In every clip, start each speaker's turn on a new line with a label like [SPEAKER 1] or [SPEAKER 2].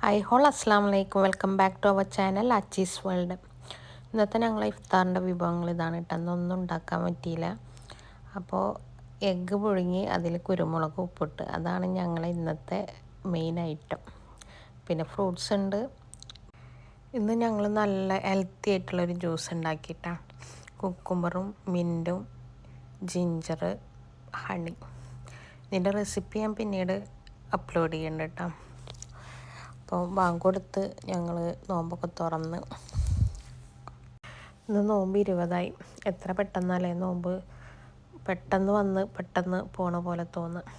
[SPEAKER 1] Hi all അസ്സാം വലൈക്കും welcome back to our channel അച്ചീസ് world ഇന്നത്തെ ഞങ്ങൾ ഇഫ്താറിന്റെ വിഭവങ്ങൾ ഇതാണ് കേട്ടോ. അന്നൊന്നും ഉണ്ടാക്കാൻ പറ്റിയില്ല. അപ്പോൾ എഗ്ഗ് പുഴുങ്ങി അതിൽ കുരുമുളക് ഉപ്പിട്ട്. അതാണ് ഞങ്ങളെ ഇന്നത്തെ മെയിൻ ഐറ്റം പിന്നെ ഫ്രൂട്ട്സ് ഉണ്ട്. ഇന്ന് ഞങ്ങൾ നല്ല ഹെൽത്തി ആയിട്ടുള്ളൊരു ജ്യൂസ് ഉണ്ടാക്കിയിട്ടാണ് കുക്കുംബറും മിന്റും ജിഞ്ചർ ഹണി ഇതിന്റെ റെസിപ്പി ഞാൻ പിന്നീട് അപ്ലോഡ് ചെയ്യേണ്ട കേട്ടോ. അപ്പോൾ ബാങ്ക് കൊടുത്ത് ഞങ്ങൾ നോമ്പൊക്കെ തുറന്ന്. ഇന്ന് നോമ്പ് ഇരുപതായി. എത്ര പെട്ടെന്നല്ലേ നോമ്പ് പെട്ടെന്ന് വന്ന് പെട്ടെന്ന് പോണ പോലെ തോന്നുന്നു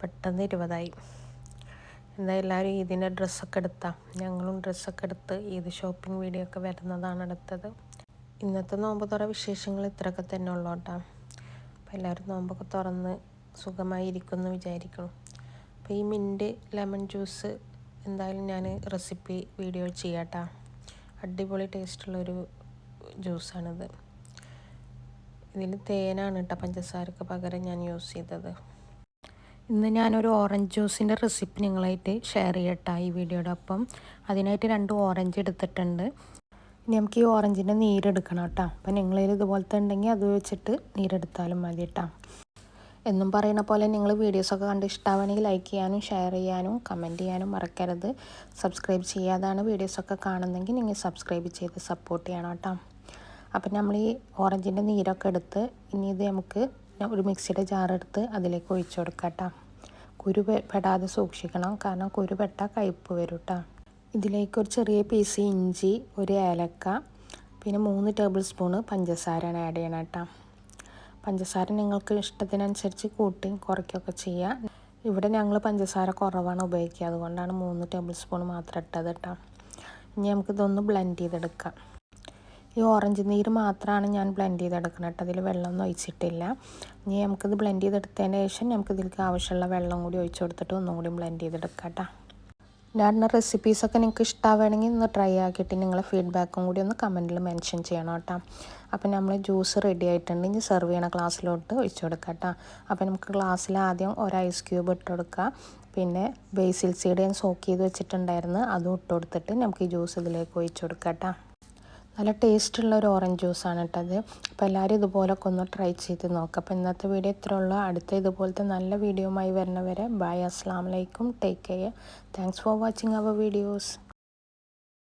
[SPEAKER 1] പെട്ടെന്ന് ഇരുപതായി. എന്താ എല്ലാവരും ഈദിന്റെ ഡ്രസ്സൊക്കെ എടുത്താൽ ഞങ്ങളും ഡ്രസ്സൊക്കെ എടുത്ത് ഈദ് ഷോപ്പിംഗ് വീഡിയോ ഒക്കെ വരുന്നതാണ് എടുത്തത് ഇന്നത്തെ നോമ്പ് തുറ വിശേഷങ്ങൾ ഇത്രയൊക്കെ തന്നെ ഉള്ളൂ കേട്ടോ. അപ്പോൾ എല്ലാവരും നോമ്പൊക്കെ തുറന്ന് സുഖമായി ഇരിക്കുമെന്ന് വിചാരിക്കണം അപ്പോൾ ഈ മിന്റ് ലെമൺ ജ്യൂസ് എന്തായാലും ഞാൻ റെസിപ്പി വീഡിയോ ചെയ്യാട്ടാ. അടിപൊളി ടേസ്റ്റുള്ളൊരു ജ്യൂസാണിത്. ഇതിൽ തേനാണ് കേട്ടോ പഞ്ചസാരക്ക് പകരം ഞാൻ യൂസ് ചെയ്തത്. ഇന്ന് ഞാനൊരു ഓറഞ്ച് ജ്യൂസിന്റെ റെസിപ്പി നിങ്ങളായിട്ട് ഷെയർ ചെയ്യട്ടാ ഈ വീഡിയോയുടെ ഒപ്പം. അതിനായിട്ട് രണ്ട് ഓറഞ്ച് എടുത്തിട്ടുണ്ട്. ഇനി നമുക്ക് ഈ ഓറഞ്ചിന്റെ നീരെടുക്കണം കേട്ടോ അപ്പം നിങ്ങളതിൽ ഇതുപോലത്തെ ഉണ്ടെങ്കിൽ അത് വെച്ചിട്ട് നീരെടുത്താലും മതി കേട്ടോ എന്നും പറയുന്ന പോലെ നിങ്ങൾ വീഡിയോസൊക്കെ കണ്ട് ഇഷ്ടമാണെങ്കിൽ ലൈക്ക് ചെയ്യാനും ഷെയർ ചെയ്യാനും കമന്റ് ചെയ്യാനും മറക്കരുത്. സബ്സ്ക്രൈബ് ചെയ്യാതാണ് വീഡിയോസൊക്കെ കാണുന്നെങ്കിൽ നിങ്ങൾ സബ്സ്ക്രൈബ് ചെയ്ത് സപ്പോർട്ട് ചെയ്യണം കേട്ടോ. അപ്പം നമ്മൾ ഈ ഓറഞ്ചിന്റെ നീരൊക്കെ എടുത്ത് ഇനി ഇത് നമുക്ക് ഒരു മിക്സിയുടെ ജാറെടുത്ത് അതിലേക്ക് ഒഴിച്ചു കൊടുക്കാം കേട്ടോ. കുരു പെടാതെ സൂക്ഷിക്കണം. കാരണം കുരു പെട്ട കയ്പ്പ് വരും കേട്ടോ. ഇതിലേക്ക് ഒരു ചെറിയ പീസ് ഇഞ്ചി ഒരു ഏലക്ക പിന്നെ മൂന്ന് ടേബിൾ സ്പൂണ് പഞ്ചസാരയാണ് ആഡ് ചെയ്യണം കേട്ടോ. പഞ്ചസാര നിങ്ങൾക്ക് ഇഷ്ടത്തിനനുസരിച്ച് കൂട്ടി കുറയ്ക്കുകയൊക്കെ ചെയ്യാം. ഇവിടെ ഞങ്ങൾ പഞ്ചസാര കുറവാണ് ഉപയോഗിക്കുക. അതുകൊണ്ടാണ് മൂന്ന് ടേബിൾ സ്പൂൺ മാത്രം ഇട്ടത് കേട്ടോ ഇനി നമുക്കിതൊന്ന് ബ്ലെൻഡ് ചെയ്തെടുക്കാം. ഈ ഓറഞ്ച് നീര് മാത്രമാണ് ഞാൻ ബ്ലെൻഡ് ചെയ്തെടുക്കുന്നത് കേട്ടോ അതിൽ വെള്ളമൊന്നും ഒഴിച്ചിട്ടില്ല. ഇനി നമുക്കിത് ബ്ലെൻഡ് ചെയ്തെടുത്തതിന് ശേഷം നമുക്കിതിലേക്ക് ആവശ്യമുള്ള വെള്ളം കൂടി ഒഴിച്ചു കൊടുത്തിട്ട് ഒന്നും കൂടി ബ്ലെൻഡ് ചെയ്തെടുക്കാം കേട്ടോ ഞാനിടുന്ന റെസിപ്പീസൊക്കെ നിങ്ങൾക്ക് ഇഷ്ടമാവുകയാണെങ്കിൽ ഒന്ന് ട്രൈ ആക്കിയിട്ട് നിങ്ങളെ ഫീഡ്ബാക്കും കൂടി ഒന്ന് കമന്റിൽ മെൻഷൻ ചെയ്യണം കേട്ടോ. അപ്പം നമ്മൾ ജ്യൂസ് റെഡി ആയിട്ടുണ്ട്. ഇനി സെർവ് ചെയ്യണ ക്ലാസ്സിലോട്ട് ഒഴിച്ചു കൊടുക്കാം കേട്ടോ. അപ്പം നമുക്ക് ഗ്ലാസ്സിൽ ആദ്യം ഒരു ഐസ് ക്യൂബ് ഇട്ട് കൊടുക്കുക പിന്നെ ബേസിൽ സീഡ് ഞാൻ സോക്ക് ചെയ്ത് വെച്ചിട്ടുണ്ടായിരുന്നു. അതും ഇട്ട് കൊടുത്തിട്ട് നമുക്ക് ഈ ജ്യൂസ് ഇതിലേക്ക് ഒഴിച്ചു കൊടുക്കാം കേട്ടോ. നല്ല ടേസ്റ്റുള്ള ഒരു ഓറഞ്ച് ജ്യൂസാണ് കേട്ടത് അപ്പോൾ എല്ലാവരും ഇതുപോലൊക്കെ ഒന്ന് ട്രൈ ചെയ്ത് നോക്കുക അപ്പോൾ ഇന്നത്തെ വീഡിയോ ഇത്ര ഉള്ളൂ. അടുത്ത ഇതുപോലത്തെ നല്ല വീഡിയോ വീഡിയോയുമായി വരുന്നവരെ. ബൈ. അസ്സാം വലൈക്കും take care. Thanks for watching our videos.